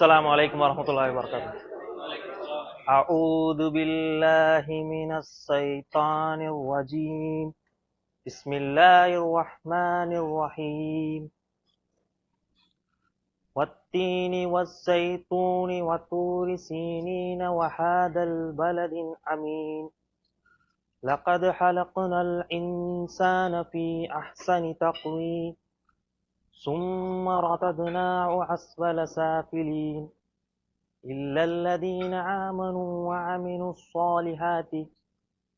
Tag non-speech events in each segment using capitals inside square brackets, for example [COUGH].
السلام عليكم ورحمة الله وبركاته. أعوذ بالله من الشيطان الرجيم. بسم الله الرحمن الرحيم. والتين والزيتون وطور سينين وهذا البلد الأمين. لقد خلقنا الإنسان في أحسن تقويم. ثم رددناه أسفل سافلين. إلا الذين آمنوا وعملوا الصالحات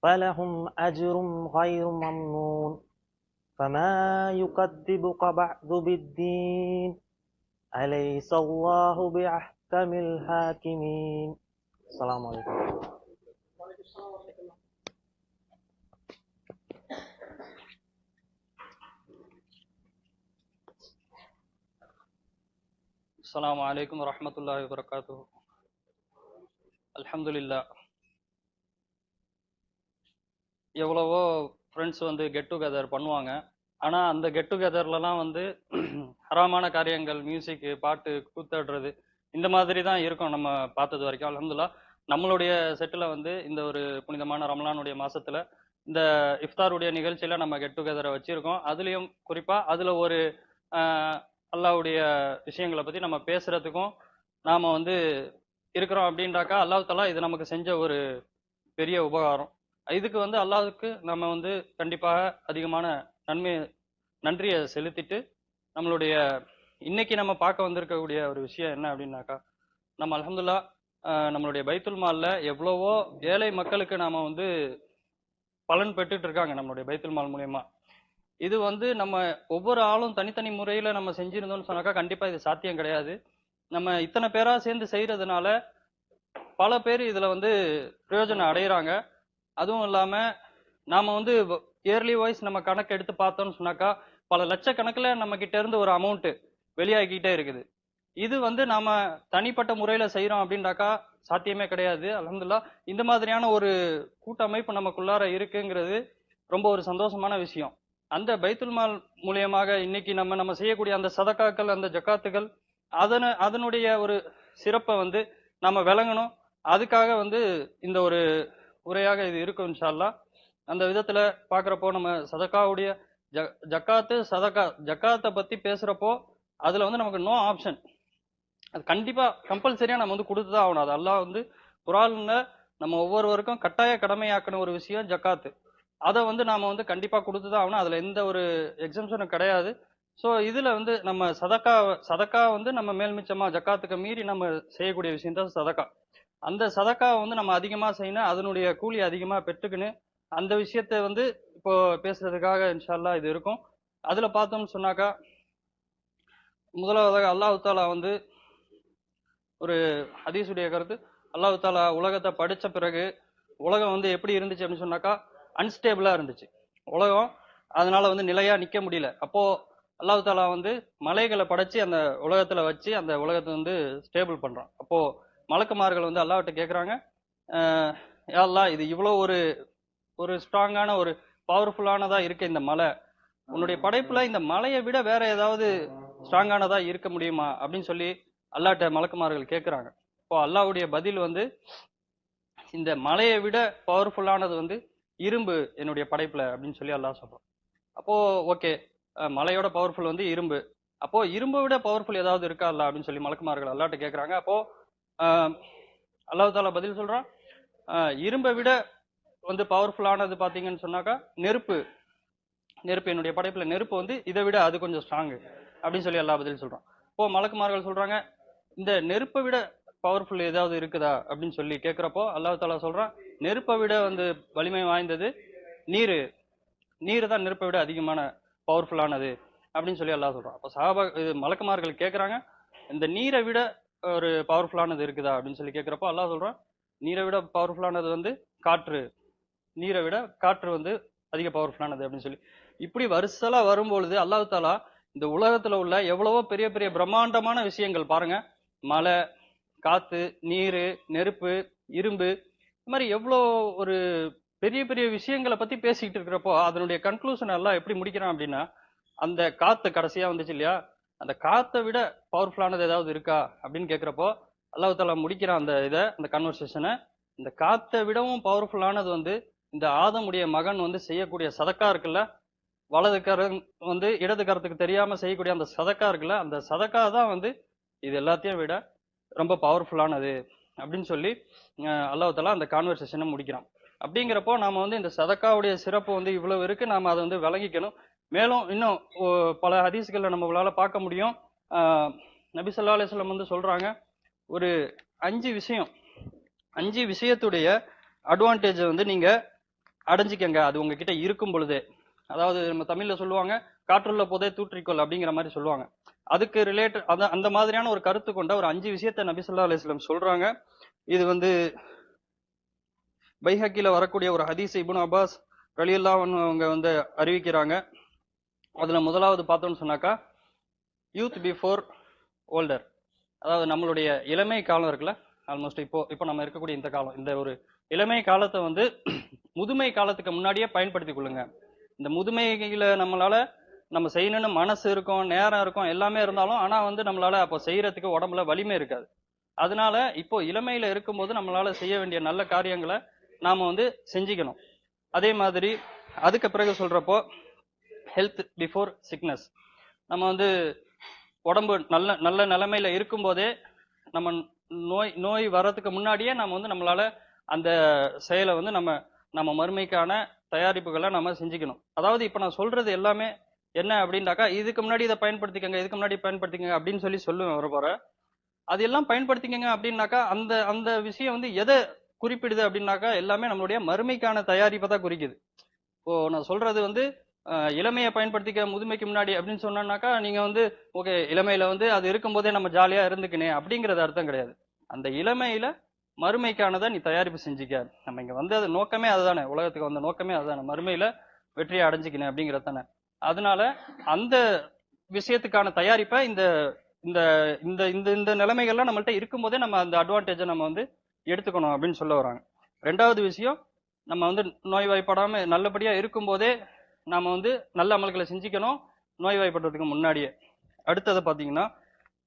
فلهم أجر غير ممنون. فما يكذبك بعد بالدين. أليس الله بأحكم الحاكمين؟ السلام عليكم. السلام عليكم ورحمة الله وبركاته அல்ஹம்துலில்லா எவ்வளவோ ஃப்ரெண்ட்ஸ் வந்து கெட் டுகெதர் பண்ணுவாங்க ஆனால் அந்த கெட் டுகெதர்லலாம் வந்து [CLEARS THROAT] ஹராமான காரியங்கள் மியூசிக்கு பாட்டு கூத்தாடுறது இந்த மாதிரி தான் இருக்கும் நம்ம பார்த்தது வரைக்கும் அல்ஹம்துலில்லா நம்மளுடைய செட்டில் வந்து இந்த ஒரு புனிதமான ரமலானுடைய மாசத்துல இந்த இஃப்தாருடைய நிகழ்ச்சியில நம்ம கெட் டுகெதரை வச்சிருக்கோம் அதுலேயும் குறிப்பாக அதில் ஒரு அல்லாவுடைய அல்லாஹ்வுடைய விஷயங்களை பற்றி நம்ம பேசுகிறதுக்கும் நாம் வந்து இருக்கிறோம் அப்படின்றாக்கா அல்லாஹ் இது நமக்கு செஞ்ச ஒரு பெரிய உபகாரம். இதுக்கு வந்து அல்லாஹுக்கு நம்ம வந்து கண்டிப்பாக அதிகமான நன்மை நன்றியை செலுத்திட்டு நம்மளுடைய இன்னைக்கு நம்ம பார்க்க வந்திருக்கக்கூடிய ஒரு விஷயம் என்ன அப்படின்னாக்கா நம்ம அலமதுல்லா நம்மளுடைய பைத்துல் மாலில் எவ்வளவோ ஏழை மக்களுக்கு நாம் வந்து பலன் பெற்றுட்டு இருக்காங்க நம்மளுடைய பைத்துல் மால் மூலயமா. இது வந்து நம்ம ஒவ்வொரு ஆளும் தனித்தனி முறையில் நம்ம செஞ்சிருந்தோம்னு சொன்னாக்கா கண்டிப்பாக இது சாத்தியம் கிடையாது. நம்ம இத்தனை பேராக சேர்ந்து செய்கிறதுனால பல பேர் இதில் வந்து பிரயோஜனம் அடைகிறாங்க அதுவும் இல்லாமல் நாம் வந்து இயர்லி வைஸ் நம்ம கணக்கு எடுத்து பார்த்தோம்னு சொன்னாக்கா பல லட்சக்கணக்கில் நம்மக்கிட்ட இருந்து ஒரு அமௌண்ட்டு வெளியாகிக்கிட்டே இருக்குது. இது வந்து நாம தனிப்பட்ட முறையில செய்யறோம் அப்படின்றாக்கா சாத்தியமே கிடையாது. அலமதுல்லா இந்த மாதிரியான ஒரு கூட்டமைப்பு நமக்குள்ளார இருக்குங்கிறது ரொம்ப ஒரு சந்தோஷமான விஷயம். அந்த பைத்துல் மால் மூலியமாக இன்னைக்கு நம்ம நம்ம செய்யக்கூடிய அந்த சதக்காக்கள் அந்த ஜக்காத்துகள் அதன அதனுடைய ஒரு சிறப்பை வந்து நம்ம விளங்கணும். அதுக்காக வந்து இந்த ஒரு உரையாக இது இருக்கும் இன்ஷால்லா அந்த விதத்துல பார்க்குறப்போ நம்ம சதக்காவுடைய ஜ ஜக்காத்து சதக்கா ஜக்காத்தை பத்தி பேசுறப்போ அதுல வந்து நமக்கு நோ ஆப்ஷன் அது கண்டிப்பா கம்பல்சரியா நம்ம வந்து கொடுத்து தான் ஆகணும். அது அல்லாஹ் வந்து குரான்ல நம்ம ஒவ்வொருவருக்கும் கட்டாய கடமையாக்கின ஒரு விஷயம் ஜக்காத்து. அதை வந்து நாம வந்து கண்டிப்பாக கொடுத்து தான் ஆகணும். அதில் எந்த ஒரு எக்ஸம்ஷனும் கிடையாது. ஸோ இதில் வந்து நம்ம சதக்கா சதக்கா வந்து நம்ம மேல்மிச்சமாக ஜக்காத்துக்கு மீறி நம்ம செய்யக்கூடிய விஷயம் தான் சதக்கா. அந்த சதக்காவை வந்து நம்ம அதிகமாக செய்யணும். அதனுடைய கூலி அதிகமாக பெற்றுக்கணும் அந்த விஷயத்தை வந்து இப்போ பேசுறதுக்காக இன்ஷால்லா இது இருக்கும். அதில் பார்த்தோம்னு சொன்னாக்கா முதலாவதாக அல்லாஹு தாலா வந்து ஒரு ஹதீஸுடைய கருத்து அல்லாஹு தாலா உலகத்தை படித்த பிறகு உலகம் வந்து எப்படி இருந்துச்சு அப்படின்னு சொன்னாக்கா அன்ஸ்டேபிளாக இருந்துச்சு. உலகம் அதனால வந்து நிலையாக நிற்க முடியல. அப்போ அல்லாஹ் தாலா வந்து மலைகளை படைச்சு அந்த உலகத்தில் வச்சு அந்த உலகத்தை வந்து ஸ்டேபிள் பண்ணுறான் அப்போ மலக்குமார்கள் வந்து அல்லாவிட்ட கேட்குறாங்க அஹ் யா அல்லாஹ் இது இவ்வளோ ஒரு ஒரு ஸ்ட்ராங்கான ஒரு பவர்ஃபுல்லானதாக இருக்கு இந்த மலை. உன்னுடைய படைப்பில் இந்த மலையை விட வேற ஏதாவது ஸ்ட்ராங்கானதாக இருக்க முடியுமா? அப்படின்னு சொல்லி அல்லாட்ட மலக்குமார்கள் கேட்குறாங்க இப்போ அல்லாவுடைய பதில் வந்து இந்த மலையை விட பவர்ஃபுல்லானது வந்து இரும்பு என்னுடைய படைப்புல அப்படின்னு சொல்லி அல்லாஹ் சொல்றான். அப்போ ஓகே மலையோட பவர்ஃபுல் வந்து இரும்பு. அப்போ இரும்பை விட பவர்ஃபுல் ஏதாவது இருக்கா இல்ல அப்படின்னு சொல்லி மலக்குமார்கள் அல்லாட்ட கேட்குறாங்க அப்போ ஆஹ் அல்லாஹ் தாலா பதில் சொல்றான். இரும்பை விட வந்து பவர்ஃபுல்லானது பார்த்தீங்கன்னு சொன்னாக்கா நெருப்பு. நெருப்பு என்னுடைய படைப்புல நெருப்பு வந்து இதை விட அது கொஞ்சம் ஸ்ட்ராங் அப்படின்னு சொல்லி எல்லா பதில் சொல்றான். இப்போ மலக்குமார்கள் சொல்றாங்க இந்த நெருப்பை விட பவர்ஃபுல் ஏதாவது இருக்குதா அப்படின்னு சொல்லி கேட்குறப்போ அல்லாஹ் தாலா சொல்றான் நெருப்பை விட வந்து வலிமை வாய்ந்தது நீர். நீர் தான் நெருப்பை விட அதிகமான பவர்ஃபுல்லானது அப்படின்னு சொல்லி எல்லாம் சொல்கிறான் அப்போ சாபா இது மலக்குமார்கள் கேட்குறாங்க இந்த நீரை விட ஒரு பவர்ஃபுல்லானது இருக்குதா அப்படின்னு சொல்லி கேட்குறப்போ அல்லாஹ் சொல்கிறான் நீரை விட பவர்ஃபுல்லானது வந்து காற்று. நீரை விட காற்று வந்து அதிக பவர்ஃபுல்லானது அப்படின்னு சொல்லி. இப்படி வருசலா வரும்பொழுது அல்லாஹு தாலா இந்த உலகத்தில் உள்ள எவ்வளவோ பெரிய பெரிய பிரம்மாண்டமான விஷயங்கள் பாருங்க. மலை காற்று நீர் நெருப்பு இரும்பு இந்த மாதிரி எவ்வளோ ஒரு பெரிய பெரிய விஷயங்களை பற்றி பேசிக்கிட்டு இருக்கிறப்போ அதனுடைய கன்க்ளூஷன் எல்லாம் எப்படி முடிக்கிறான் அப்படின்னா அந்த காற்று கடைசியாக வந்துச்சு இல்லையா? அந்த காற்றை விட பவர்ஃபுல்லானது ஏதாவது இருக்கா அப்படின்னு கேட்குறப்போ அல்லாஹ் தாலா முடிக்கிறான் அந்த இதை அந்த கன்வர்சேஷனை இந்த காற்றை விடவும் பவர்ஃபுல்லானது வந்து இந்த ஆதமுடைய மகன் வந்து செய்யக்கூடிய சதக்கா இருக்குல்ல? வலது கரம் வந்து இடது கரத்துக்கு தெரியாமல் செய்யக்கூடிய அந்த சதக்கா இருக்குல்ல? அந்த சதக்கா தான் வந்து இது எல்லாத்தையும் விட ரொம்ப பவர்ஃபுல்லானது அப்படின்னு சொல்லி அஹ் அந்த கான்வர்சேஷனை முடிக்கிறான். அப்படிங்கிறப்போ நாம வந்து இந்த சதக்காவுடைய சிறப்பு வந்து இவ்வளவு இருக்கு நாம அதை வந்து விளங்கிக்கணும். மேலும் இன்னும் பல ஹதீஸ்களை நம்மளால பார்க்க முடியும். நபிசல்லா நபி வந்து சொல்றாங்க ஒரு அஞ்சு விஷயம் அஞ்சு விஷயத்துடைய அட்வான்டேஜ் வந்து நீங்க அடைஞ்சிக்கங்க. அது உங்ககிட்ட இருக்கும் பொழுதே. அதாவது நம்ம தமிழ்ல சொல்லுவாங்க காற்றுள்ள போதே தூற்றிக்கொள் அப்படிங்கிற மாதிரி சொல்லுவாங்க. அதுக்கு ரிலேட்டட் அந்த அந்த மாதிரியான ஒரு கருத்து கொண்ட ஒரு அஞ்சு விஷயத்தை நபிசுல்லா அலிஸ்லம் சொல்றாங்க. இது வந்து பைஹக்கில வரக்கூடிய ஒரு ஹதீஸ் இபுன் அப்பாஸ் ரலியுல்லா அவங்க வந்து அறிவிக்கிறாங்க. அதுல முதலாவது பார்த்தோம்னு சொன்னாக்கா யூத் பிஃபோர் ஓல்டர் அதாவது நம்மளுடைய இளமை காலம் இருக்குல்ல ஆல்மோஸ்ட் இப்போ இப்போ நம்ம இருக்கக்கூடிய இந்த காலம் இந்த ஒரு இளமை காலத்தை வந்து முதுமை காலத்துக்கு முன்னாடியே பயன்படுத்திக் கொள்ளுங்க. இந்த முதுமையில நம்மளால நம்ம செய்யணும்னு மனசு இருக்கும் நேரம் இருக்கும் எல்லாமே இருந்தாலும் ஆனால் வந்து நம்மளால அப்போ செய்யறதுக்கு உடம்புல வலிமை இருக்காது. அதனால இப்போ இளமையில இருக்கும்போது நம்மளால செய்ய வேண்டிய நல்ல காரியங்களை நாம வந்து செஞ்சுக்கணும். அதே மாதிரி அதுக்கு பிறகு சொல்றப்போ ஹெல்த் பிஃபோர் சிக்னஸ் நம்ம வந்து உடம்பு நல்ல நல்ல நிலைமையில இருக்கும்போதே நம்ம நோய் நோய் வர்றதுக்கு முன்னாடியே நம்ம வந்து நம்மளால அந்த செயலை வந்து நம்ம நம்ம மறுமைக்கான தயாரிப்புகளை நம்ம செஞ்சுக்கணும். அதாவது இப்போ நான் சொல்றது எல்லாமே என்ன அப்படின்னாக்கா இதுக்கு முன்னாடி இதை பயன்படுத்திக்கங்க இதுக்கு முன்னாடி பயன்படுத்திக்கங்க அப்படின்னு சொல்லி சொல்லுவேன் வர போற. அது எல்லாம் பயன்படுத்திக்கங்க அப்படின்னாக்கா அந்த அந்த விஷயம் வந்து எதை குறிப்பிடுது அப்படின்னாக்கா எல்லாமே நம்மளுடைய மறுமைக்கான தயாரிப்பை தான் குறிக்குது. இப்போ நான் சொல்றது வந்து இளமையை பயன்படுத்திக்க முதுமைக்கு முன்னாடி அப்படின்னு சொன்னோம்னாக்கா நீங்க வந்து ஓகே இளமையில வந்து அது இருக்கும்போதே நம்ம ஜாலியா இருந்துக்கினே அப்படிங்கிறது அர்த்தம் கிடையாது. அந்த இளமையில மறுமைக்கானதை நீ தயாரிப்பு செஞ்சுக்க. நம்ம இங்க வந்தது நோக்கமே அதுதானே உலகத்துக்கு வந்த நோக்கமே அதுதானே. மறுமையில வெற்றியை அடைஞ்சிக்கணும் அப்படிங்கிறது தானே. அதனால அந்த விஷயத்துக்கான தயாரிப்பை இந்த இந்த இந்த இந்த இந்த நிலைமைகள்லாம் நம்மள்ட்ட இருக்கும்போதே நம்ம அந்த அட்வான்டேஜை நம்ம வந்து எடுத்துக்கணும் அப்படின்னு சொல்ல வராங்க. ரெண்டாவது விஷயம் நம்ம வந்து நோய்வாய்ப்படாமல் நல்லபடியாக இருக்கும்போதே நாம் வந்து நல்ல அமல்களை செஞ்சுக்கணும் நோய்வாய்ப்படுறதுக்கு முன்னாடியே. அடுத்தது பார்த்தீங்கன்னா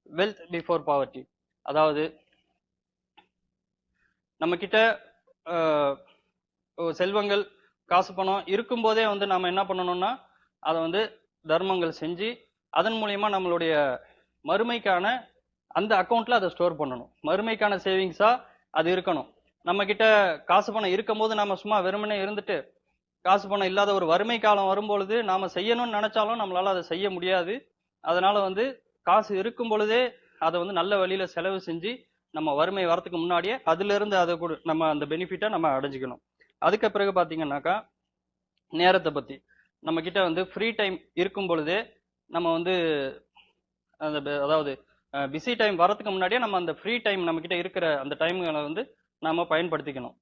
வெல்த் பிஃபோர் பாவர்ட்டி அதாவது நம்மக்கிட்ட செல்வங்கள் காசு பணம் இருக்கும்போதே வந்து நாம் என்ன பண்ணணும்னா அதை வந்து தர்மங்கள் செஞ்சு அதன் மூலியமா நம்மளுடைய மறுமைக்கான அந்த அக்கௌண்ட்ல அதை ஸ்டோர் பண்ணணும். மறுமைக்கான சேவிங்ஸா அது இருக்கணும். நம்ம கிட்ட காசு பணம் இருக்கும் போது நாம சும்மா வெறுமனே இருந்துட்டு காசு பணம் இல்லாத ஒரு வறுமை காலம் வரும்பொழுது நாம செய்யணும்னு நினைச்சாலும் நம்மளால அதை செய்ய முடியாது. அதனால வந்து காசு இருக்கும் பொழுதே அதை வந்து நல்ல வழியில செலவு செஞ்சு நம்ம வறுமை வரத்துக்கு முன்னாடியே அதுல இருந்து அதை கூட நம்ம அந்த பெனிஃபிட்டை நம்ம அடைஞ்சிக்கணும். அதுக்கு பிறகு பாத்தீங்கன்னாக்கா நேரத்தை பத்தி. நம்ம கிட்ட வந்து ஃப்ரீ டைம் இருக்கும் பொழுதே நம்ம வந்து அந்த அதாவது பிஸி டைம் வரதுக்கு முன்னாடியே நம்ம அந்த ஃப்ரீ டைம் நம்ம கிட்ட இருக்கிற அந்த டைம்களை வந்து நாம பயன்படுத்திக்கணும்.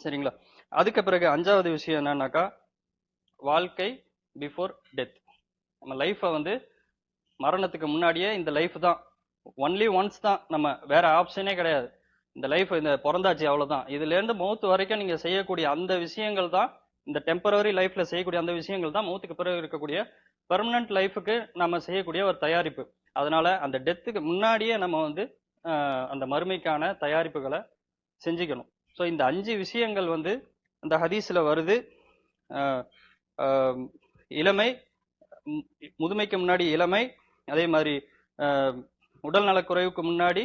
சரிங்களா? அதுக்கு பிறகு அஞ்சாவது விஷயம் என்னன்னாக்கா வாழ்க்கை பிஃபோர் டெத் நம்ம லைஃப்பை வந்து மரணத்துக்கு முன்னாடியே இந்த லைஃப் தான். ஒன்லி ஒன்ஸ் தான். நம்ம வேற ஆப்ஷனே கிடையாது. இந்த லைஃப் இந்த பிறந்தாச்சு அவ்வளோதான் இதுலேருந்து மௌத்து வரைக்கும் நீங்கள் செய்யக்கூடிய அந்த விஷயங்கள் தான் இந்த டெம்பரவரி லைஃப்ல செய்யக்கூடிய அந்த விஷயங்கள் தான் மௌத்துக்கு பிறகு இருக்கக்கூடிய பெர்மனன்ட் லைஃபுக்கு நம்ம செய்யக்கூடிய ஒரு தயாரிப்பு. அதனால அந்த டெத்துக்கு முன்னாடியே நம்ம வந்து அந்த மறுமைக்கான தயாரிப்புகளை செஞ்சுக்கணும். ஸோ இந்த அஞ்சு விஷயங்கள் வந்து அந்த ஹதீஸில் வருது. இளமை முதுமைக்கு முன்னாடி இளமை அதே மாதிரி உடல் நலக்குறைவுக்கு முன்னாடி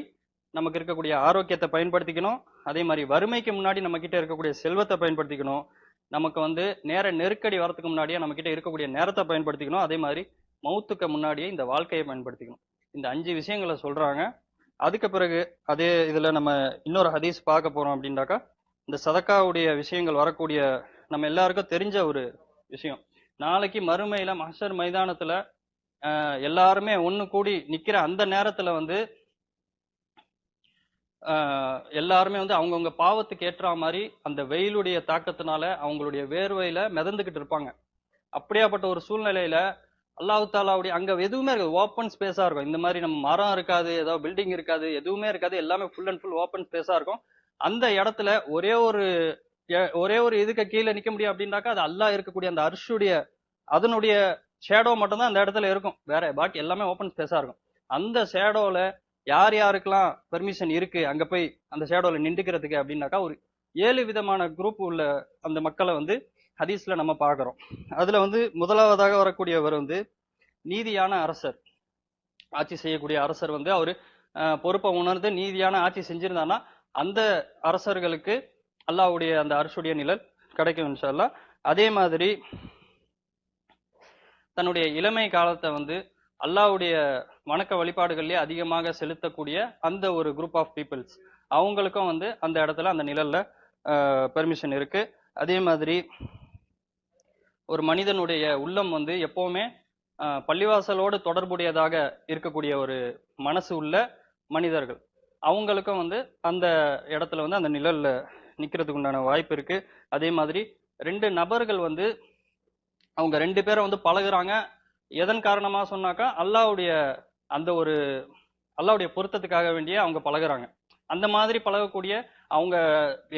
நமக்கு இருக்கக்கூடிய ஆரோக்கியத்தை பயன்படுத்திக்கணும். அதே மாதிரி வறுமைக்கு முன்னாடி நம்ம கிட்ட இருக்கக்கூடிய செல்வத்தை பயன்படுத்திக்கணும். நமக்கு வந்து நேர நெருக்கடி வரதுக்கு முன்னாடியே நம்ம கிட்ட இருக்கக்கூடிய நேரத்தை பயன்படுத்திக்கணும். அதே மாதிரி மௌத்துக்கு முன்னாடியே இந்த வாழ்க்கையை பயன்படுத்திக்கணும். இந்த அஞ்சு விஷயங்களை சொல்றாங்க. அதுக்கு பிறகு அதே இதுல நம்ம இன்னொரு ஹதீஸ் பார்க்க போறோம் அப்படின்னாக்கா இந்த சதக்காவுடைய விஷயங்கள் வரக்கூடிய நம்ம எல்லாருக்கும் தெரிஞ்ச ஒரு விஷயம். நாளைக்கு மறுமையில மஹர் மைதானத்துல எல்லாருமே ஒன்று கூடி நிக்கிற அந்த நேரத்துல வந்து எல்லாருமே வந்து அவங்கவுங்க பாவத்துக்கு ஏற்ற மாதிரி அந்த வெயிலுடைய தாக்கத்தினால அவங்களுடைய வேர்வையில மிதந்துகிட்டு இருப்பாங்க. அப்படியாப்பட்ட ஒரு சூழ்நிலையில அல்லாஹ் தாலாவுடைய அங்க எதுவுமே இருக்காது. ஓப்பன் ஸ்பேஸா இருக்கும். இந்த மாதிரி நம்ம மரம் இருக்காது ஏதோ பில்டிங் இருக்காது எதுவுமே இருக்காது. எல்லாமே ஃபுல் அண்ட் ஃபுல் ஓப்பன் ஸ்பேஸா இருக்கும். அந்த இடத்துல ஒரே ஒரு எ- ஒரே ஒரு இதுக்கு கீழே நிக்க முடியும் அப்படின்னாக்கா அது அல்லாஹ் இருக்கக்கூடிய அந்த அரிசுடைய அதனுடைய ஷேடோ மட்டும்தான் அந்த இடத்துல இருக்கும். வேற பாக்கி எல்லாமே ஓப்பன் ஸ்பேஸா இருக்கும். அந்த ஷேடோல யார் யாருக்கெல்லாம் பெர்மிஷன் இருக்கு அங்க போய் அந்த ஷேடோல நின்றுக்கிறதுக்கு அப்படின்னாக்கா ஒரு ஏழு விதமான குரூப் உள்ள அந்த மக்களை வந்து ஹதீஸ்ல நம்ம பார்க்குறோம். அதுல வந்து முதலாவதாக வரக்கூடியவர் வந்து நீதியான அரசர். ஆட்சி செய்யக்கூடிய அரசர் வந்து அவர் பொறுப்பை உணர்ந்து நீதியான ஆட்சி செஞ்சிருந்தான்னா அந்த அரசர்களுக்கு அல்லாஹ்வுடைய அந்த அரசுடைய நிழல் கிடைக்கும் சொல்லலாம் அதே மாதிரி தன்னுடைய இளமை காலத்தை வந்து அல்லாஹ்வுடைய வணக்க வழிபாடுகள்லேயே அதிகமாக செலுத்தக்கூடிய அந்த ஒரு குரூப் ஆஃப் பீப்புள்ஸ் அவங்களுக்கும் வந்து அந்த இடத்துல அந்த நிழலில் பெர்மிஷன் இருக்கு. அதே மாதிரி ஒரு மனிதனுடைய உள்ளம் வந்து எப்போவுமே பள்ளிவாசலோடு தொடர்புடையதாக இருக்கக்கூடிய ஒரு மனசு உள்ள மனிதர்கள். அவங்களுக்கும் வந்து அந்த இடத்துல வந்து அந்த நிழலில் நிற்கிறதுக்கு உண்டான வாய்ப்பு இருக்கு. அதே மாதிரி ரெண்டு நபர்கள் வந்து அவங்க ரெண்டு பேரும் வந்து பழகுறாங்க. எதன் காரணமா சொன்னாக்கா அல்லாஹ்வுடைய அந்த ஒரு அல்லாஹ்வுடைய பொருத்தத்துக்காக வேண்டிய அவங்க பழகுறாங்க. அந்த மாதிரி பழகக்கூடிய அவங்க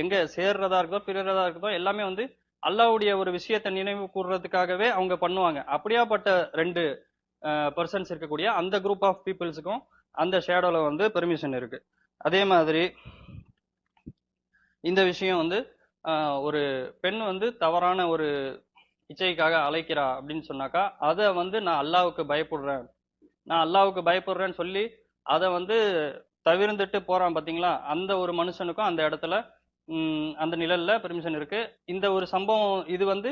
எங்க சேர்றதா இருக்கதோ பிறறதா இருக்கதோ எல்லாமே வந்து அல்லாஹ்வுடைய ஒரு விஷயத்தை நினைவு கூறுறதுக்காகவே அவங்க பண்ணுவாங்க. அப்படியாப்பட்ட ரெண்டு பர்சன்ஸ் இருக்கக்கூடிய அந்த குரூப் ஆஃப் பீப்புள்ஸுக்கும் அந்த ஷேடோல வந்து பெர்மிஷன் இருக்கு. அதே மாதிரி இந்த விஷயம் வந்து ஒரு பெண் வந்து தவறான ஒரு இச்சைக்காக அழைக்கிறா அப்படின்னு சொன்னாக்கா அதை வந்து நான் அல்லாவுக்கு பயப்படுறேன். நான் அல்லாவுக்கு பயப்படுறேன்னு சொல்லி அதை வந்து தவிர்ந்துட்டு போகிறான் பார்த்தீங்களா அந்த ஒரு மனுஷனுக்கும் அந்த இடத்துல அந்த நிழலில் பெர்மிஷன் இருக்குது இந்த ஒரு சம்பவம் இது வந்து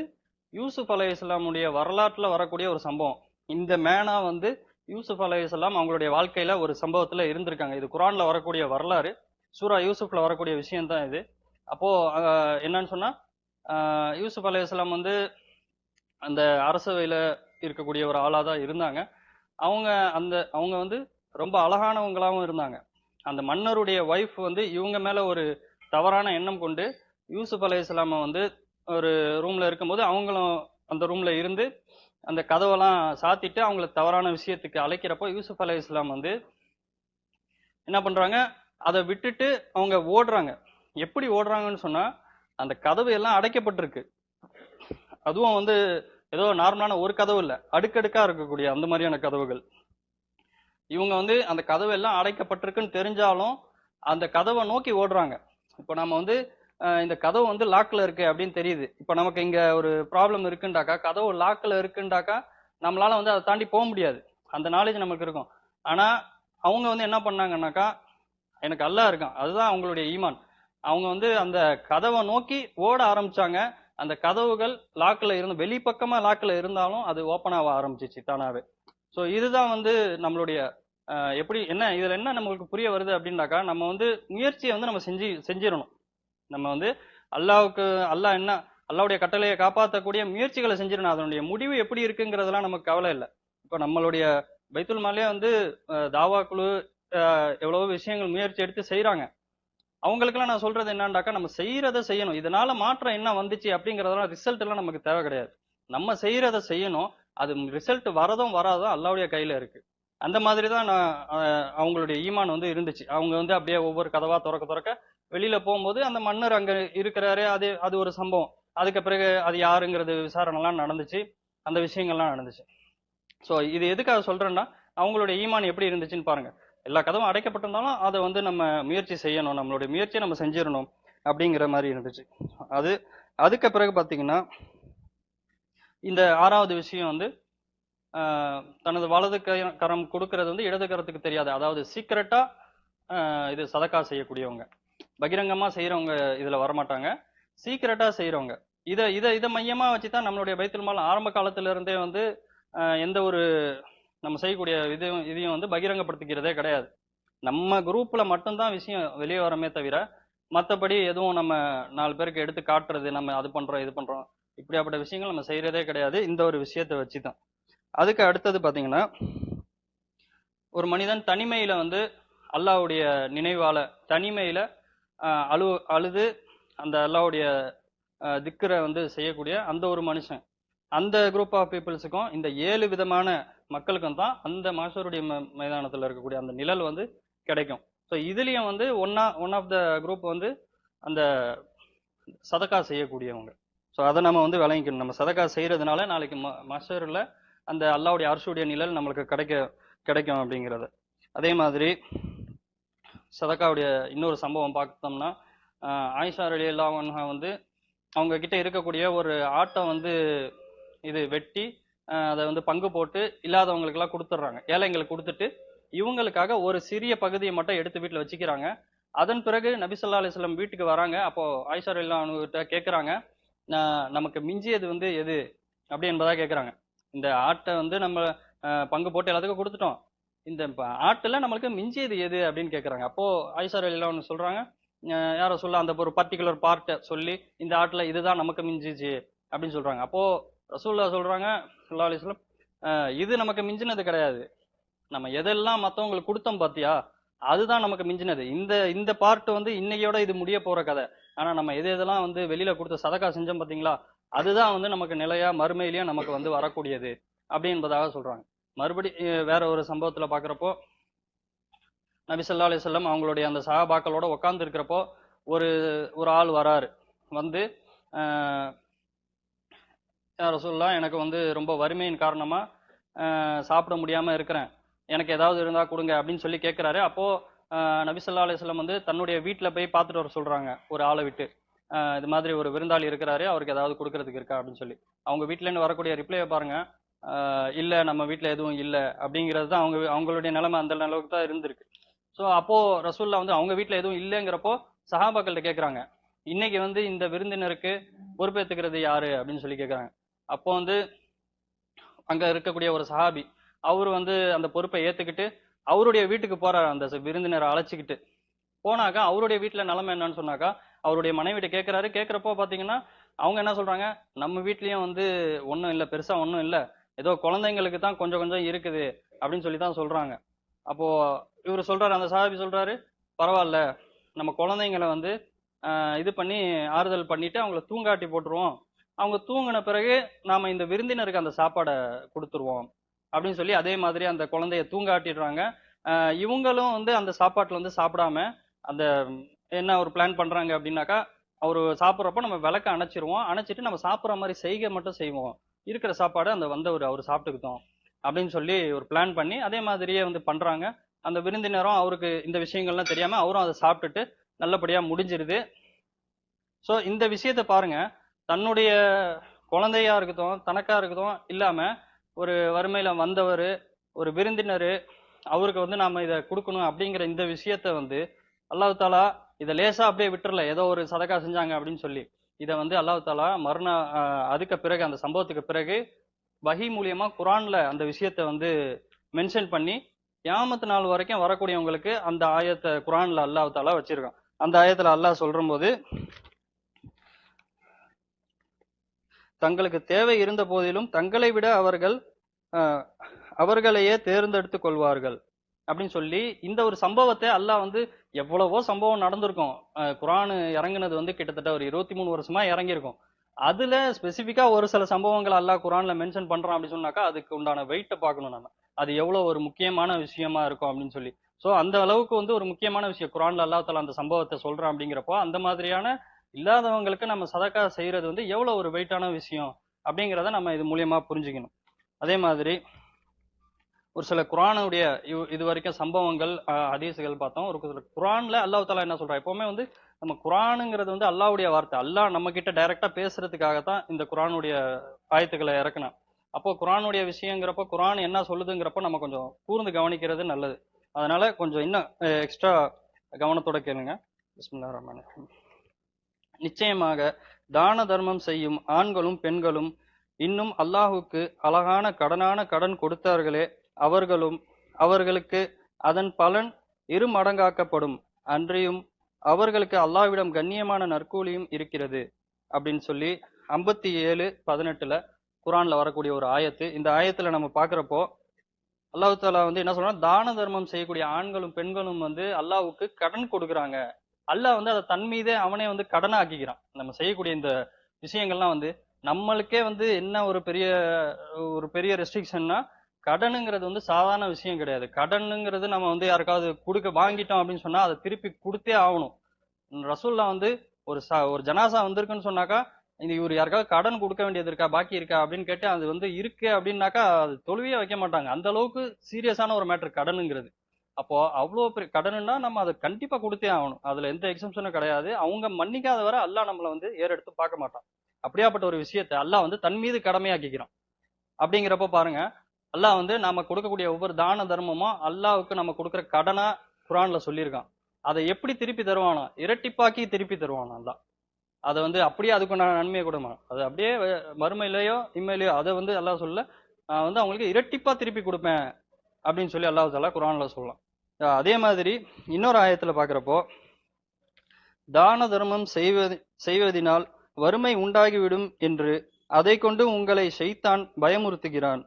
யூசுப் அலை இஸ்லாமுடைய வரலாற்றில் வரக்கூடிய ஒரு சம்பவம். இந்த மேனா வந்து யூசுப் அலை இஸ்லாம் அவங்களுடைய வாழ்க்கையில் ஒரு சம்பவத்தில் இருந்திருக்காங்க. இது குரானில் வரக்கூடிய வரலாறு சூரா யூசுஃபில் வரக்கூடிய விஷயம் தான் இது அப்போது என்னன்னு சொன்னால் யூசுப் அலை இஸ்லாம் வந்து அந்த அரசவையில் இருக்கக்கூடிய ஒரு ஆளாக தான் இருந்தாங்க. அவங்க அந்த அவங்க வந்து ரொம்ப அழகானவங்களாகவும் இருந்தாங்க. அந்த மன்னருடைய ஒய்ஃப் வந்து இவங்க மேலே ஒரு தவறான எண்ணம் கொண்டு யூசுப் அலை இஸ்லாமை வந்து ஒரு ரூமில் இருக்கும்போது அவங்களும் அந்த ரூமில் இருந்து அந்த கதவெல்லாம் சாத்திட்டு அவங்கள தவறான விஷயத்துக்கு அழைக்கிறப்போ யூசுப் அலை இஸ்லாம் வந்து என்ன பண்ணுறாங்க அதை விட்டுட்டு அவங்க ஓடுறாங்க. எப்படி ஓடுறாங்கன்னு சொன்னால் அந்த கதவு எல்லாம் அடைக்கப்பட்டிருக்கு. அதுவும் வந்து ஏதோ நார்மலான ஒரு கதவு இல்லை. அடுக்கடுக்கா இருக்கக்கூடிய அந்த மாதிரியான கதவுகள். இவங்க வந்து அந்த கதவு எல்லாம் அடைக்கப்பட்டிருக்குன்னு தெரிஞ்சாலும் அந்த கதவை நோக்கி ஓடுறாங்க. இப்போ நம்ம வந்து இந்த கதவு வந்து லாக்ல இருக்கு அப்படின்னு தெரியுது. இப்போ நமக்கு இங்க ஒரு ப்ராப்ளம் இருக்குண்டாக்கா கதவு லாக்ல இருக்குண்டாக்கா நம்மளால வந்து அதை தாண்டி போக முடியாது. அந்த நாலேஜ் நமக்கு இருக்கும். ஆனா அவங்க வந்து என்ன பண்ணாங்கன்னாக்கா எனக்கு அல்லாஹ் இருக்கான். அதுதான் அவங்களுடைய ஈமான். அவங்க வந்து அந்த கதவை நோக்கி ஓட ஆரம்பிச்சாங்க. அந்த கதவுகள் லாக்கில் இருந்து வெளிப்பக்கமாக லாக்கில் இருந்தாலும் அது ஓப்பன் ஆக ஆரம்பிச்சிச்சு தானாவே. ஸோ இதுதான் வந்து நம்மளுடைய எப்படி என்ன இதில் என்ன நம்மளுக்கு புரிய வருது அப்படின்னாக்கா நம்ம வந்து முயற்சியை வந்து நம்ம செஞ்சு செஞ்சிடணும். நம்ம வந்து அல்லாவுக்கு அல்லாஹ் என்ன அல்லாவுடைய கட்டளையை காப்பாற்றக்கூடிய முயற்சிகளை செஞ்சிடணும். அதனுடைய முடிவு எப்படி இருக்குங்கிறதெல்லாம் நமக்கு கவலை இல்லை. இப்போ நம்மளுடைய பைத்துல் மாலே வந்து தாவா குழு எவ்வளவோ விஷயங்கள் முயற்சி எடுத்து செய்கிறாங்க அவங்களுக்கெல்லாம் நான் சொல்றது என்னண்டாக்கா நம்ம செய்யறதை செய்யணும். இதனால மாற்றம் என்ன வந்துச்சு அப்படிங்கறதெல்லாம் ரிசல்ட் எல்லாம் நமக்கு தேவை கிடையாது. நம்ம செய்யறதை செய்யணும். அது ரிசல்ட் வரதும் வராதும் அல்லாவுடைய கையில இருக்கு. அந்த மாதிரி தான் நான் அவங்களுடைய ஈமான் வந்து இருந்துச்சு. அவங்க வந்து அப்படியே ஒவ்வொரு கதவா திறக்க திறக்க வெளியில போகும்போது அந்த மன்னர் அங்க இருக்கிறாரு அது அது ஒரு சம்பவம். அதுக்கு பிறகு அது யாருங்கிறது விசாரணைலாம் நடந்துச்சு. அந்த விஷயங்கள்லாம் நடந்துச்சு. ஸோ இது எதுக்காக சொல்றேன்னா அவங்களுடைய ஈமான் எப்படி இருந்துச்சுன்னு பாருங்க. எல்லா கதவும் அடைக்கப்பட்டிருந்தாலும் அதை வந்து நம்ம முயற்சி செய்யணும் நம்மளுடைய முயற்சியை நம்ம செஞ்சிடணும் அப்படிங்கிற மாதிரி இருந்துச்சு. அது அதுக்கு பிறகு பார்த்தீங்கன்னா இந்த ஆறாவது விஷயம் வந்து தனது வலது கை- கரம் கொடுக்கறது வந்து இடது கரத்துக்கு தெரியாது. அதாவது சீக்கிரட்டா இது சதக்கா செய்யக்கூடியவங்க. பகிரங்கமா செய்யறவங்க இதுல வரமாட்டாங்க. சீக்கிரட்டா செய்யறவங்க இதை இதை இதை மையமா வச்சு தான் நம்மளுடைய பைத்துல் மால் ஆரம்ப காலத்துல இருந்தே வந்து எந்த ஒரு நம்ம செய்யக்கூடிய இது இதையும் வந்து பகிரங்கப்படுத்திக்கிறதே கிடையாது. நம்ம குரூப்பில் மட்டும்தான் விஷயம் வெளியே வரமே தவிர மற்றபடி எதுவும் நம்ம நாலு பேருக்கு எடுத்து காட்டுறது நம்ம அது பண்ணுறோம் இது பண்ணுறோம் இப்படியாப்பட்ட விஷயங்கள் நம்ம செய்கிறதே கிடையாது. இந்த ஒரு விஷயத்தை வச்சு தான் அதுக்கு அடுத்தது பார்த்தீங்கன்னா ஒரு மனிதன் தனிமையில் வந்து அல்லாஹ்வுடைய நினைவால் தனிமையில் அழு அழுது அந்த அல்லாவுடைய திக்கரை வந்து செய்யக்கூடிய அந்த ஒரு மனுஷன். அந்த குரூப் ஆஃப் பீப்புள்ஸுக்கும் இந்த ஏழு விதமான மக்களுக்கும் தான் அந்த மாஷருடைய ம- இருக்கக்கூடிய அந்த நிழல் வந்து கிடைக்கும். ஸோ இதுலேயும் வந்து ஒன்னா ஒன் ஆஃப் த குரூப் வந்து அந்த சதக்கா செய்யக்கூடியவங்க. ஸோ அதை நம்ம வந்து விளங்கிக்கணும். நம்ம சதக்கா செய்கிறதுனால நாளைக்கு ம மஷரில் அந்த அல்லாவுடைய அரசுடைய நிழல் நம்மளுக்கு கிடைக்க கிடைக்கும் அப்படிங்கிறது. அதே மாதிரி சதக்காவுடைய இன்னொரு சம்பவம் பார்த்தோம்னா ஆயிஷா அலி அல்லாஹ் வந்து அவங்க கிட்ட இருக்கக்கூடிய ஒரு ஆட்டை வந்து இது வெட்டி அதை வந்து பங்கு போட்டு இல்லாதவங்களுக்கெல்லாம் கொடுத்துட்றாங்க. ஏழைங்களுக்கு கொடுத்துட்டு இவங்களுக்காக ஒரு சிறிய பகுதியை மட்டும் எடுத்து வீட்டில் வச்சுக்கிறாங்க. அதன் பிறகு நபிசல்லா ஸல்லல்லாஹு வீட்டுக்கு வராங்க. அப்போ ஆயிஷா அலி கிட்ட கேட்குறாங்க நமக்கு மிஞ்சியது வந்து எது? அப்படி என்பதாக கேட்குறாங்க இந்த ஆட்டை வந்து நம்ம பங்கு போட்டு எல்லாத்துக்கும் கொடுத்துட்டோம். இந்த ஆட்டில் நம்மளுக்கு மிஞ்சியது எது அப்படின்னு கேட்குறாங்க அப்போது ஆயிஷா அலி ஒன்று யாரோ சொல்ல அந்த ஒரு பர்டிகுலர் பார்ட்டை சொல்லி இந்த ஆட்டில் இதுதான் நமக்கு மிஞ்சிச்சு அப்படின்னு சொல்கிறாங்க அப்போது ரசூல்லா சொல்றாங்க ஸல்லல்லாஹு அலிஸ்லம் இது நமக்கு மிஞ்சினது கிடையாது. நம்ம எதெல்லாம் மற்றவங்களுக்கு கொடுத்தோம் பாத்தியா அதுதான் நமக்கு மிஞ்சினது. இந்த இந்த பார்ட் வந்து இன்னையோட இது முடிய போற கதை. ஆனா நம்ம எது எதெல்லாம் வந்து வெளியில கொடுத்து சதக்கா செஞ்சோம் பாத்தீங்களா அதுதான் வந்து நமக்கு நிலையா மறுமையிலயும் நமக்கு வந்து வரக்கூடியது அப்படி என்பதாக சொல்றாங்க. மறுபடி வேற ஒரு சம்பவத்துல பாக்குறப்போ நபிசல்லா ஸல்லல்லாஹு அவங்களுடைய அந்த சகாபாக்களோட உட்கார்ந்து இருக்கிறப்போ ஒரு ஒரு ஆள் வராரு. வந்து யார் சொல்லலாம் எனக்கு வந்து ரொம்ப வறுமையின் காரணமாக சாப்பிட முடியாமல் இருக்கிறேன். எனக்கு ஏதாவது இருந்தால் கொடுங்க அப்படின்னு சொல்லி கேட்குறாரு அப்போது நபிசல்லா நபி வந்து தன்னுடைய வீட்டில் போய் பார்த்துட்டு வர சொல்கிறாங்க ஒரு ஆளை விட்டு. இது மாதிரி ஒரு விருந்தாளி இருக்கிறாரு. அவருக்கு ஏதாவது கொடுக்கறதுக்கு இருக்கா அப்படின்னு சொல்லி. அவங்க வீட்டிலேருந்து வரக்கூடிய ரிப்ளையை பாருங்கள் இல்லை நம்ம வீட்டில் எதுவும் இல்லை அப்படிங்கிறது தான் அவங்க அவங்களுடைய நிலைமை அந்த அளவுக்கு தான் இருந்திருக்கு. ஸோ அப்போது ரசூல்லா வந்து அவங்க வீட்டில் எதுவும் இல்லைங்கிறப்போ சஹாபாக்கள்கிட்ட கேட்குறாங்க இன்னைக்கு வந்து இந்த விருந்தினருக்கு பொறுப்பேற்றுக்கிறது யாரு? அப்படின்னு சொல்லி கேட்குறாங்க அப்போ வந்து அங்க இருக்கக்கூடிய ஒரு சஹாபி அவர் வந்து அந்த பொறுப்பை ஏத்துக்கிட்டு அவருடைய வீட்டுக்கு போறாரு. அந்த விருந்தினரை அழைச்சிக்கிட்டு போனாக்கா அவருடைய வீட்டுல நிலைமை என்னன்னு சொன்னாக்கா அவருடைய மனைவிட்ட கேட்குறாரு கேட்குறப்போ பாத்தீங்கன்னா அவங்க என்ன சொல்றாங்க? நம்ம வீட்லயும் வந்து ஒன்றும் இல்லை பெருசா ஒன்றும் இல்லை. ஏதோ குழந்தைங்களுக்கு தான் கொஞ்சம் கொஞ்சம் இருக்குது அப்படின்னு சொல்லி தான் சொல்றாங்க. அப்போ இவர் சொல்றாரு அந்த சாஹாபி சொல்றாரு பரவாயில்ல. நம்ம குழந்தைங்களை வந்து இது பண்ணி ஆறுதல் பண்ணிட்டு அவங்கள தூங்காட்டி போட்டுருவோம். அவங்க தூங்கின பிறகு நாம இந்த விருந்தினருக்கு அந்த சாப்பாடை கொடுத்துருவோம். அப்படின்னு சொல்லி அதே மாதிரி அந்த குழந்தைய தூங்காட்டிடுறாங்க. இவங்களும் வந்து அந்த சாப்பாட்டில் வந்து சாப்பிடாம அந்த என்ன ஒரு பிளான் பண்றாங்க அப்படின்னாக்கா அவர் சாப்பிட்றப்ப நம்ம விளக்க அணைச்சிருவோம். அணைச்சிட்டு நம்ம சாப்பிட்ற மாதிரி செய்கை மட்டும் செய்வோம். இருக்கிற சாப்பாடு அந்த வந்தவர் அவர் சாப்பிட்டுக்கிட்டோம். அப்படின்னு சொல்லி ஒரு பிளான் பண்ணி அதே மாதிரியே வந்து பண்றாங்க. அந்த விருந்தினரும் அவருக்கு இந்த விஷயங்கள்லாம் தெரியாம அவரும் அதை சாப்பிட்டுட்டு நல்லபடியா முடிஞ்சிருது. ஸோ இந்த விஷயத்த பாருங்க. தன்னுடைய குழந்தையா இருக்கட்டும் தனக்கா இருக்கட்டும் இல்லாம ஒரு வறுமையில வந்தவர் ஒரு விருந்தினர் அவருக்கு வந்து நாம இதை கொடுக்கணும் அப்படிங்கிற இந்த விஷயத்த வந்து அல்லாஹ் தாலா இதை லேசா அப்படியே விட்டுறல. ஏதோ ஒரு சதக்கா செஞ்சாங்க அப்படின்னு சொல்லி. இதை வந்து அல்லாஹ் தாலா மறுநா அதுக்கு பிறகு அந்த சம்பவத்துக்கு பிறகு வகி மூலியமா குரான்ல அந்த விஷயத்த வந்து மென்ஷன் பண்ணி கியாமத்து நாள் வரைக்கும் வரக்கூடியவங்களுக்கு அந்த ஆயத்தை குரான்ல அல்லாஹ் தாலா வச்சிருக்கான். அந்த ஆயத்துல அல்லாஹ் சொல்றும் போது தங்களுக்கு தேவை இருந்த போதிலும் தங்களை விட அவர்கள் அவர்களையே தேர்ந்தெடுத்து கொள்வார்கள். அப்படின்னு சொல்லி இந்த ஒரு சம்பவத்தை அல்லாஹ் வந்து எவ்வளவோ சம்பவம் நடந்திருக்கும். குரானு குரான் இறங்குனது வந்து கிட்டத்தட்ட ஒரு இருபத்தி மூணு வருஷமா இறங்கியிருக்கும். அதுல ஸ்பெசிஃபிக்கா ஒரு சில சம்பவங்கள் அல்லாஹ் குரான்ல மென்ஷன் பண்றான் அப்படின்னு சொன்னாக்கா அதுக்கு உண்டான வெயிட்டை பார்க்கணும் நம்ம அது எவ்வளவு ஒரு முக்கியமான விஷயமா இருக்கும் அப்படின்னு சொல்லி. ஸோ அந்த அளவுக்கு வந்து ஒரு முக்கியமான விஷயம் குரான்ல அல்லாஹ் தஆலா அந்த சம்பவத்தை சொல்றான் அப்படிங்கிறப்போ அந்த மாதிரியான இல்லாதவங்களுக்கு நம்ம சதக்கா செய்யறது வந்து எவ்வளோ ஒரு வெயிட்டான விஷயம் அப்படிங்கிறத நம்ம இது மூலியமாக புரிஞ்சுக்கணும். அதே மாதிரி ஒரு சில குரானுடைய இது வரைக்கும் சம்பவங்கள் அதிசுகள் பார்த்தோம். ஒரு சில குரான்ல அல்லாஹ் தாலா என்ன சொல்றா எப்பவுமே வந்து நம்ம குரானுங்கிறது வந்து அல்லாஹ்வுடைய வார்த்தை. அல்லாஹ் நம்ம கிட்ட டைரக்டா பேசுறதுக்காகத்தான் இந்த குரானுடைய ஆயத்துக்களை இறக்கணும் அப்போ குரானுடைய விஷயங்கிறப்ப குரான் என்ன சொல்லுதுங்கிறப்போ நம்ம கொஞ்சம் கூர்ந்து கவனிக்கிறது நல்லது. அதனால கொஞ்சம் இன்னும் எக்ஸ்ட்ரா கவனத்தோட கேளுங்க. பிஸ்மில்லா ரஹ்மான் ரஹீம். நிச்சயமாக தான தர்மம் செய்யும் ஆண்களும் பெண்களும் இன்னும் அல்லாஹுக்கு அழகான கடனான கடன் கொடுத்தார்களே அவர்களும் அவர்களுக்கு அதன் பலன் இரு மடங்காக்கப்படும் அன்றியும் அவர்களுக்கு அல்லாஹ்விடம் கண்ணியமான நற்கூலியும் இருக்கிறது அப்படின்னு சொல்லி ஐம்பத்தி ஏழு பதினெட்டுல குரான்ல வரக்கூடிய ஒரு ஆயத்து. இந்த ஆயத்துல நம்ம பாக்குறப்போ அல்லாஹு தாலா வந்து என்ன சொல்றான்? தான தர்மம் செய்யக்கூடிய ஆண்களும் பெண்களும் வந்து அல்லாவுக்கு கடன் கொடுக்குறாங்க. அல்லாஹ் வந்து அதை தன் மீதே அவனே வந்து கடனை ஆக்கிக்கிறான் நம்ம செய்யக்கூடிய இந்த விஷயங்கள்லாம் வந்து நம்மளுக்கே வந்து என்ன ஒரு பெரிய ஒரு பெரிய ரெஸ்ட்ரிக்ஷன்னா கடனுங்கிறது வந்து சாதாரண விஷயம் கிடையாது. கடனுங்கிறது நம்ம வந்து யாருக்காவது கொடுக்க வாங்கிட்டோம் அப்படின்னு சொன்னா அதை திருப்பி கொடுத்தே ஆகணும். ரசூல்லா வந்து ஒரு ச ஒரு ஜனாசா வந்திருக்குன்னு சொன்னாக்கா இந்த இவர் யாருக்காவது கடன் கொடுக்க வேண்டியது இருக்கா பாக்கி இருக்கா அப்படின்னு கேட்டு அது வந்து இருக்கு அப்படின்னாக்கா அது தொழுவியே வைக்க மாட்டாங்க. அந்த அளவுக்கு சீரியஸான ஒரு மேட்டர் கடனுங்கிறது. அப்போ அவ்வளோ பெரிய கடனுன்னா நம்ம அதை கண்டிப்பா கொடுத்தே ஆகணும். அதுல எந்த எக்ஸம்ஷனும் கிடையாது. அவங்க மன்னிக்காத வரை அல்லாஹ் நம்மளை வந்து ஏறெடுத்து பார்க்க மாட்டான். அப்படியாப்பட்ட ஒரு விஷயத்தை அல்லாஹ் வந்து தன் மீது கடமையாக்கிக்கிறான். அப்படிங்கிறப்ப பாருங்க அல்லாஹ் வந்து நாம கொடுக்கக்கூடிய ஒவ்வொரு தான தர்மமும் அல்லாவுக்கு நம்ம கொடுக்குற கடனை குரான்ல சொல்லியிருக்கான். அதை எப்படி திருப்பி தருவானா? இரட்டிப்பாக்கி திருப்பி தருவானா அல்லாஹ். அதை வந்து அப்படியே அதுக்கு நான் நன்மையை கொடுமா அது அப்படியே மறுமையிலையோ இம்மையிலையோ அதை வந்து அல்லா சொல்ல நான் வந்து அவங்களுக்கு இரட்டிப்பா திருப்பி கொடுப்பேன் அப்படின்னு சொல்லி அல்லாஹ் தாலா குரான்ல சொல்லலாம். அதே மாதிரி இன்னொரு ஆயத்தில் பார்க்குறப்போ தான தர்மம் செய்வது செய்வதினால் வறுமை உண்டாகிவிடும் என்று அதை கொண்டு உங்களை ஷைத்தான் பயமுறுத்துகிறான்.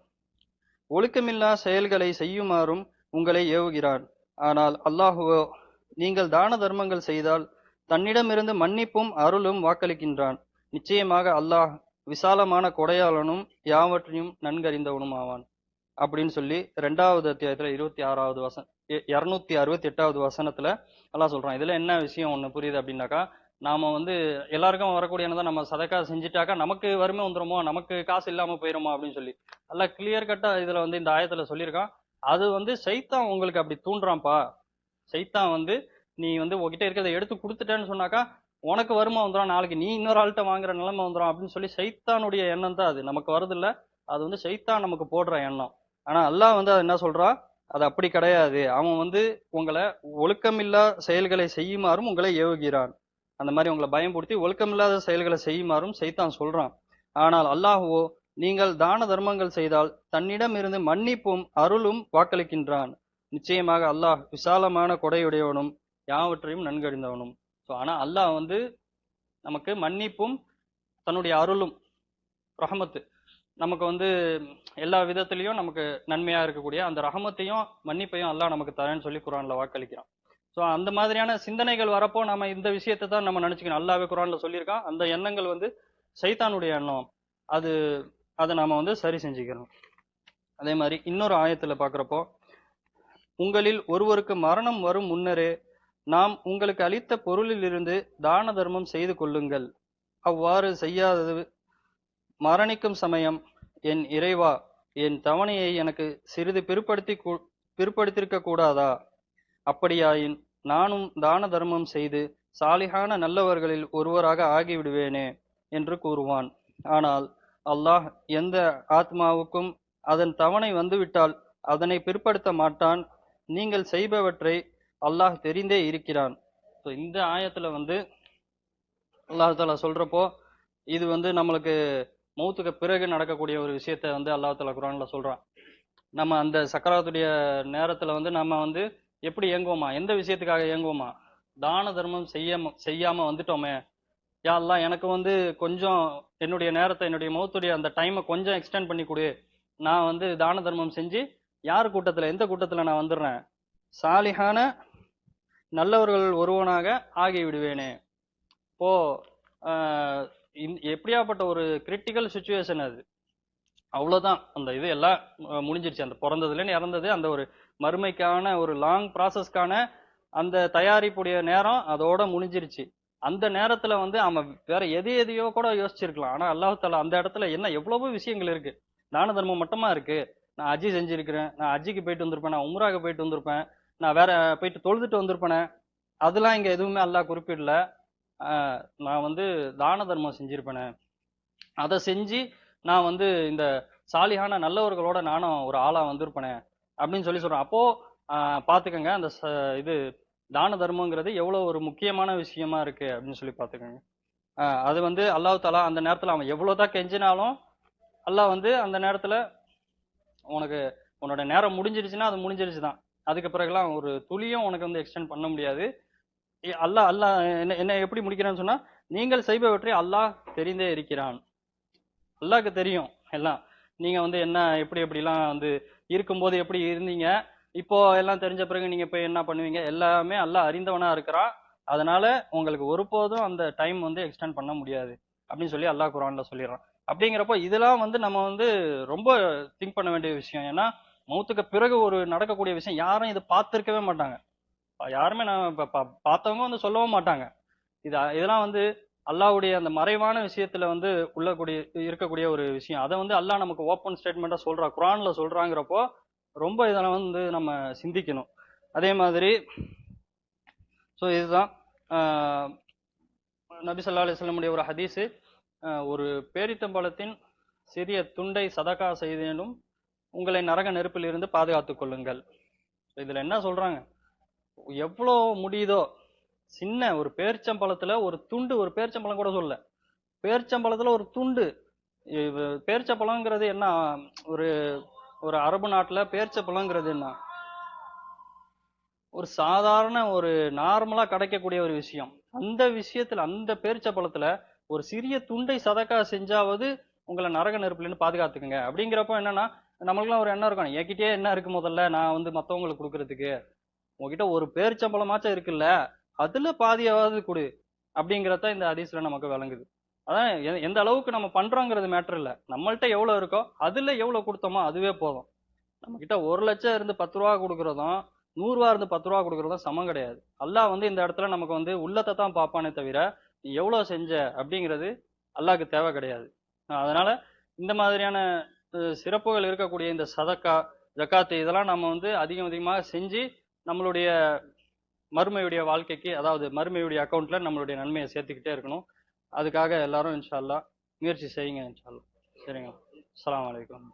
ஒழுக்கமில்லா செயல்களை செய்யுமாறும் உங்களை ஏவுகிறான். ஆனால் அல்லாஹுவோ நீங்கள் தான தர்மங்கள் செய்தால் தன்னிடமிருந்து மன்னிப்பும் அருளும் வாக்களிக்கின்றான். நிச்சயமாக அல்லாஹ் விசாலமான கொடையாளனும் யாவற்றையும் நன்கறிந்தவனும் ஆவான் அப்படின்னு சொல்லி ரெண்டாவது அத்தியாயத்துல இருபத்தி ஆறாவது வசன் இரநூத்தி அறுபத்தி எட்டாவது வசனத்துல நல்லா சொல்றான். இதுல என்ன விஷயம் ஒண்ணு புரியுது அப்படின்னாக்கா நாம வந்து எல்லாருக்கும் வரக்கூடியனதான் நம்ம சதக்கா செஞ்சுட்டாக்கா நமக்கு வறுமை வந்துருமோ நமக்கு காசு இல்லாம போயிருமோ அப்படின்னு சொல்லி. நல்லா கிளியர் கட்டா இதுல வந்து இந்த ஆயத்துல சொல்லியிருக்கான். அது வந்து சைத்தான் உங்களுக்கு அப்படி தூண்டுறான்ப்பா. சைத்தான் வந்து நீ வந்து உங்ககிட்ட இருக்கிறத எடுத்து கொடுத்துட்டேன்னு சொன்னாக்கா உனக்கு வருமா வந்துடும் நாளைக்கு நீ இன்னொரு ஆள்கிட்ட வாங்குற நிலைமை வந்துடும் அப்படின்னு சொல்லி சைத்தானுடைய எண்ணம் தான் அது. நமக்கு வருதில்ல அது வந்து சைத்தான் நமக்கு போடுற எண்ணம். ஆனா அல்லாஹ் வந்து அது என்ன சொல்றான் அது அப்படி கிடையாது. அவன் வந்து உங்களை ஒழுக்கமில்லா செயல்களை செய்யுமாறும் உங்களை ஏவுகிறான். அந்த மாதிரி உங்களை பயன்படுத்தி ஒழுக்கமில்லாத செயல்களை செய்யுமாறும் செய்தான் சொல்றான். ஆனால் அல்லாஹுவோ நீங்கள் தான தர்மங்கள் செய்தால் தன்னிடம் இருந்து மன்னிப்பும் அருளும் வாக்களிக்கின்றான். நிச்சயமாக அல்லாஹ் விசாலமான கொடையுடையவனும் யாவற்றையும் நன்கறிந்தவனும். ஸோ ஆனால் அல்லாஹ் வந்து நமக்கு மன்னிப்பும் தன்னுடைய அருளும் ரஹமத்து நமக்கு வந்து எல்லா விதத்திலையும் நமக்கு நன்மையா இருக்கக்கூடிய அந்த ரகமத்தையும் மன்னிப்பையும் அல்லாஹ் நமக்கு தரேன்னு சொல்லி குரான்ல வாக்களிக்கிறான். ஸோ அந்த மாதிரியான சிந்தனைகள் வரப்போ நம்ம இந்த விஷயத்தை தான் நம்ம நினச்சிக்கணும். அல்லாவே குரான்ல சொல்லியிருக்கான் அந்த எண்ணங்கள் வந்து சைத்தானுடைய எண்ணம். அது அதை நாம் வந்து சரி செஞ்சுக்கணும் அதே மாதிரி இன்னொரு ஆயத்தில் பார்க்குறப்போ உங்களில் ஒருவருக்கு மரணம் வரும் முன்னரே நாம் உங்களுக்கு அளித்த பொருளிலிருந்து தான தர்மம் செய்து கொள்ளுங்கள். அவ்வாறு செய்யாதது மரணிக்கும் சமயம் என் இறைவா என் தவணையை எனக்கு சிறிது பிற்படுத்தி கூ- கூடாதா? அப்படியாயின் நானும் தான தர்மம் செய்து சாலிகான நல்லவர்களில் ஒருவராக ஆகிவிடுவேனே என்று கூறுவான். ஆனால் அல்லாஹ் எந்த ஆத்மாவுக்கும் அதன் தவணை வந்துவிட்டால் அதனை பிற்படுத்த மாட்டான். நீங்கள் செய்பவற்றை அல்லாஹ் தெரிந்தே இருக்கிறான். ஸோ இந்த ஆயத்தில் வந்து அல்லாஹ் சொல்கிறப்போ இது வந்து நம்மளுக்கு மௌத்துக்கு பிறகு நடக்கக்கூடிய ஒரு விஷயத்த வந்து அல்லாஹால குரான்ல சொல்றான். நம்ம அந்த சக்கராத்துடைய நேரத்துல வந்து நம்ம வந்து எப்படி இயங்குவோமா? எந்த விஷயத்துக்காக இயங்குவோமா? தான தர்மம் செய்ய செய்யாம வந்துட்டோமே. யா எல்லாம் எனக்கு வந்து கொஞ்சம் என்னுடைய நேரத்தை என்னுடைய மௌத்துடைய அந்த டைமை கொஞ்சம் எக்ஸ்டெண்ட் பண்ணி கொடு. நான் வந்து தான தர்மம் செஞ்சு யார் கூட்டத்தில் எந்த கூட்டத்தில் நான் வந்துடுறேன்? சாலிகான நல்லவர்கள் ஒருவனாக ஆகி விடுவேனே இப்போ எப்படியாப்பட்ட ஒரு கிரிட்டிக்கல் சுச்சுவேஷன் அது. அவ்வளோதான் அந்த இது எல்லாம் முடிஞ்சிருச்சு. அந்த பிறந்ததுலேருந்து இறந்தது அந்த ஒரு மறுமைக்கான ஒரு லாங் ப்ராசஸ்க்கான அந்த தயாரிப்புடைய நேரம் அதோட முடிஞ்சிருச்சு. அந்த நேரத்துல வந்து அவன் வேற எது எதையோ கூட யோசிச்சிருக்கலாம். ஆனா அல்லாஹால அந்த இடத்துல என்ன எவ்வளவோ விஷயங்கள் இருக்கு. தான தர்மம் மட்டுமா இருக்கு? நான் அஜி செஞ்சிருக்கிறேன். நான் அஜிக்கு போயிட்டு வந்திருப்பேன். நான் உம்ராக்கு போயிட்டு வந்திருப்பேன். நான் வேற போயிட்டு தொழுதுட்டு வந்திருப்பேனே. அதெல்லாம் இங்க எதுவுமே அல்லாஹ் குறிப்பிடல. நான் வந்து தான தர்மம் செஞ்சுருப்பேனே. அதை செஞ்சு நான் வந்து இந்த சாலிகான நல்லவர்களோட நானும் ஒரு ஆளாக வந்திருப்பேனே அப்படின்னு சொல்லி சொல்கிறேன் அப்போது ஆஹ் அந்த ச- இது தான தர்மங்கிறது எவ்வளோ ஒரு முக்கியமான விஷயமா இருக்குது அப்படின்னு சொல்லி பார்த்துக்கங்க அது வந்து அல்லாஹ் தாலா அந்த நேரத்தில் அவன் எவ்வளோ தான் கெஞ்சினாலும் அல்லாஹ் வந்து அந்த நேரத்தில் உனக்கு உன்னோட நேரம் முடிஞ்சிருச்சுன்னா அது முடிஞ்சிருச்சு தான் அதுக்கு பிறகுலாம் ஒரு துளியும் உனக்கு வந்து எக்ஸ்டெண்ட் பண்ண முடியாது. அல்லாஹ் அல்லாஹ் என்ன என்ன எப்படி முடிக்கிறான்னு சொன்னா நீங்கள் செய்பவற்றை அல்லாஹ் தெரிந்தே இருக்கிறான். அல்லாஹ்க்கு தெரியும் எல்லாம். நீங்க வந்து என்ன எப்படி எப்படிலாம் வந்து இருக்கும்போது எப்படி இருந்தீங்க இப்போ எல்லாம் தெரிஞ்ச பிறகு நீங்க போய் என்ன பண்ணுவீங்க எல்லாமே அல்லாஹ் அறிந்தவனா இருக்கிறான் அதனால உங்களுக்கு ஒருபோதும் அந்த டைம் வந்து எக்ஸ்டெண்ட் பண்ண முடியாது அப்படின்னு சொல்லி அல்லாஹ் குரான்ல சொல்லிடுறான். அப்படிங்கிறப்போ இதெல்லாம் வந்து நம்ம வந்து ரொம்ப திங்க் பண்ண வேண்டிய விஷயம். ஏன்னா மௌத்துக்கு பிறகு ஒரு நடக்கக்கூடிய விஷயம் யாரும் இதை பார்த்துருக்கவே மாட்டாங்க. யாருமே நான் இப்போ பார்த்தவங்க வந்து சொல்லவும் மாட்டாங்க. இது இதெல்லாம் வந்து அல்லாஹ்வுடைய அந்த மறைவான விஷயத்துல வந்து உள்ளக்கூடிய இருக்கக்கூடிய ஒரு விஷயம். அதை வந்து அல்லாஹ் நமக்கு ஓப்பன் ஸ்டேட்மெண்ட்டா சொல்றா குரான்ல சொல்றாங்கிறப்போ ரொம்ப இதெல்லாம் வந்து நம்ம சிந்திக்கணும். அதே மாதிரி ஸோ இதுதான் நபி சொல்லா அலைஹி ஒரு ஹதீஸு. ஒரு பேரித்தம்பழத்தின் சிறிய துண்டை சதகா செய்தேனும் உங்களை நரக நெருப்பில் இருந்து பாதுகாத்துக் கொள்ளுங்கள். இதில் என்ன சொல்றாங்க? எவ்வளோ முடியுதோ. சின்ன ஒரு பேரிச்சம்பழத்தில் ஒரு துண்டு ஒரு பேரிச்சம்பழம் கூட சொல்ல பேரிச்சம்பழத்தில் ஒரு துண்டு. பேரிச்சப்பழங்கிறது என்ன? ஒரு ஒரு அரபு நாட்டுல பேரிச்சப்பழங்கிறது என்ன? ஒரு சாதாரண ஒரு நார்மலா கிடைக்கக்கூடிய ஒரு விஷயம். அந்த விஷயத்துல அந்த பேரிச்சப்பழத்தில் ஒரு சிறிய துண்டை சதக்கா செஞ்சாவது உங்களை நரக நெருப்புலன்னு பாதுகாத்துக்கோங்க பாதுகாத்துக்குங்க. அப்படிங்கிறப்போ என்னன்னா நம்மளுக்குலாம் ஒரு எண்ணம் இருக்கும். என்கிட்டயே என்ன இருக்கு முதல்ல? நான் வந்து மத்தவங்களுக்கு கொடுக்கறதுக்கு. உங்ககிட்ட ஒரு பேரிச்சம்பழமாச்சும் இருக்குல்ல அதுல பாதியாவது கொடு அப்படிங்கிறத இந்த ஹதீஸ்ல நமக்கு விளங்குது. அதான் எந்த அளவுக்கு நம்ம பண்றோங்கிறது மேட்டர் இல்ல. நம்மள்ட்ட எவ்வளவு இருக்கோ அதுல எவ்வளவு கொடுத்தோமோ அதுவே போதும். நம்ம கிட்ட ஒரு லட்சம் இருந்து பத்து ரூபா கொடுக்கறதும் நூறு இருந்து பத்து ரூபா கொடுக்கறதும் சமம் கிடையாது. அல்லாஹ் வந்து இந்த இடத்துல நமக்கு வந்து உள்ளத்தை தான் பார்ப்பானே தவிர நீ எவ்வளவு செஞ்ச அப்படிங்கிறது அல்லாஹ்க்கு தேவை கிடையாது. அதனால இந்த மாதிரியான சிறப்புகள் இருக்கக்கூடிய இந்த சதக்கா ஜக்காத்து இதெல்லாம் நம்ம வந்து அதிகம் அதிகமாக செஞ்சு நம்மளுடைய மறுமையுடைய வாழ்க்கைக்கு அதாவது மறுமையுடைய அக்கௌண்ட்ல நம்மளுடைய நன்மையை சேர்த்துக்கிட்டே இருக்கணும். அதுக்காக எல்லாரும் இன்ஷால்லா முயற்சி செய்யுங்க இன்ஷால்லா சரிங்க அலாம் வலைக்கம்